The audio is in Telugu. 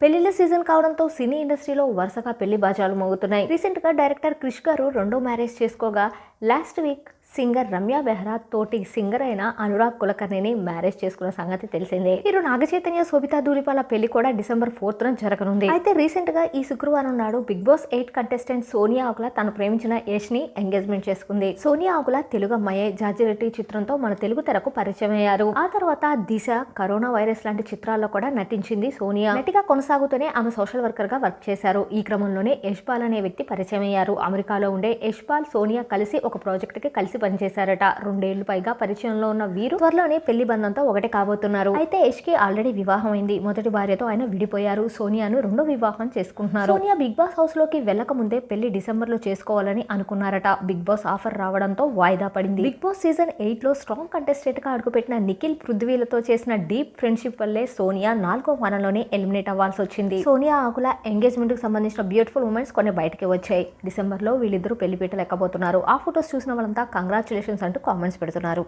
పెళ్ళిళ్ళ సీజన్ కావడంతో సినీ ఇండస్ట్రీలో వరుసగా పెళ్ళి బాజాలు మోగుతున్నాయి. రీసెంట్గా డైరెక్టర్ క్రిష్ గారు రెండో marriage చేసుకోగా last week singer Ramya Behara తోటి సింగర్ అయిన అనురాగ్ కులకర్ణిని మ్యారేజ్ చేసుకున్న సంగతి తెలిసిందే. వీరు నాగచైతన్య శోభితా దూలిపాల పెళ్ళి కూడా డిసెంబర్ ఫోర్త్ న జరగనుంది. అయితే రీసెంట్గా ఈ శుక్రవారం నాడు big boss eight contestant Soniya Akula తను ప్రేమించిన యష్ని ఎంగేజ్మెంట్ చేసుకుంది. సోనియా ఆకుల తెలుగు అమ్మాయే జార్జిరెడ్డి చిత్రంతో మన తెలుగు తెరకు పరిచయం అయ్యారు. ఆ తర్వాత దిశ కరోనా వైరస్ లాంటి చిత్రాల్లో కూడా నటించింది సోనియా. నటిగా కొనసాగుతూనే ఆమె సోషల్ వర్కర్గా వర్క్ చేశారు. ఈ క్రమంలోనే యష్పాల్ అనే వ్యక్తి పరిచయం అయ్యారు. అమెరికాలో ఉండే యష్పాల్ సోనియా కలిసి ఒక ప్రాజెక్ట్కి కలిసి పనిచేశారట. రెండేళ్ళు పైగా పరిచయంలో ఉన్న వీరు త్వరలోనే పెళ్ళి బంధంతో ఒకటి కాబోతున్నారు. అయితే యష్కి ఆల్రెడీ వివాహం అయింది మొదటి భార్యతో ఆయన విడిపోయారు. సోనియాను రెండో వివాహం చేసుకుంటున్నారు. సోనియా బిగ్ బాస్ హౌస్లోకి వెళ్ళక ముందే పెళ్ళి డిసెంబర్లో చేసుకోవాలని అనుకున్నారట. బిగ్ బాస్ ఆఫర్ రావడంతో వాయిదా పడింది. బిగ్ బాస్ సీజన్ ఎయిట్లో స్ట్రాంగ్ కంటెస్టెంట్గా అడుగుపెట్టిన నిఖిల్ పృథ్వీలతో చేసిన డీప్ ఫ్రెండ్షిప్ వల్లే సోనియా నాలుగో వారంలోనే ఎలిమినేట్ అవ్వాల్సి వచ్చింది సోనియా ఆకుల ఎంగేజ్మెంట్కు సంబంధించిన బ్యూటిఫుల్ మూమెంట్స్ కొన్ని బయటకి వచ్చాయి. డిసెంబర్లో వీళ్ళిద్దరూ పెళ్ళి పీట ఎక్కబోతున్నారు ఆ ఫొటోస్ చూసిన వాళ్ళంతా కంగ్రాచులేషన్స్ అంటూ కామెంట్స్ పెడుతున్నారు.